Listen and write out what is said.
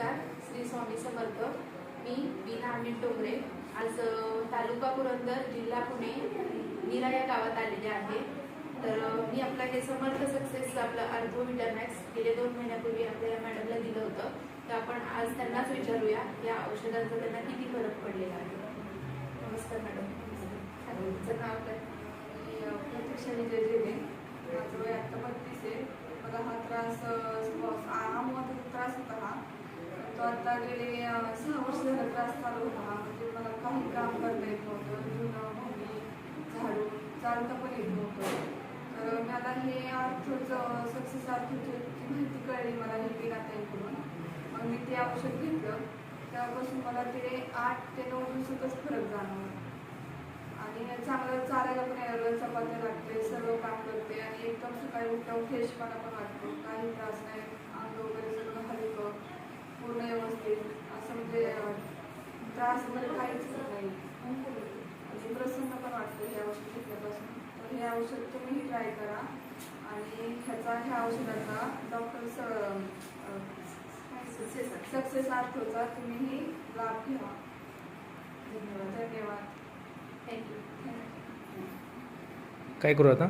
नमस्कार श्री स्वामी समर्थ. मी बीना अमित डोंगरे. आज तालुका पुरंदर जिल्हा पुणे निरा या गावात आलेले आहे. तर मी आपला हे समर्थ सक्सेस आपलं आर्थो विटामॅक्स गेले दोन महिन्यापूर्वी आपल्या या मॅडमला दिलं होतं. तर आपण आज त्यांनाच विचारूया या औषधांचा त्यांना किती फरक पडलेला आहे? नमस्कार मॅडम तुमचं नाव काय? प्रत्यक्षाने जे जे विजय जेने माझं वय आता बत्तीस आहे मला हा त्रास आमाचा त्रास होता हा तो आता गेले सहा वर्ष झालं त्रास चालू होता. म्हणजे मला काही काम करता येत नव्हतं. धुणं भूमी झाडू चालता पण येत नव्हतं. तर मला हे अर्थचं सक्सेस अर्थची माहिती कळली मला हे बिनाताईकडून मग मी ते औषध घेतलं. त्यापासून मला ते आठ ते नऊ दिवसातच फरक जाणवला. आणि चांगलं चालायला पण यायला चपात्या लागते सर्व काम करते आणि एकदम सकाळी उठल्यावर फ्रेशपणा पण वाटतो. काही त्रास नाही. व्यवस्थित असं म्हणजे त्रास वगैरे काहीच नाही. आणि प्रसन्न पण वाटतं हे औषध घेतल्यापासून. तर हे औषध तुम्ही ट्राय करा. आणि ह्याचा ह्या औषधाचा डॉक्टर सक्सेस सक्सेस अर्थोचा तुम्हीही लाभ घ्या. धन्यवाद. धन्यवाद थँक्यू काय करू आता?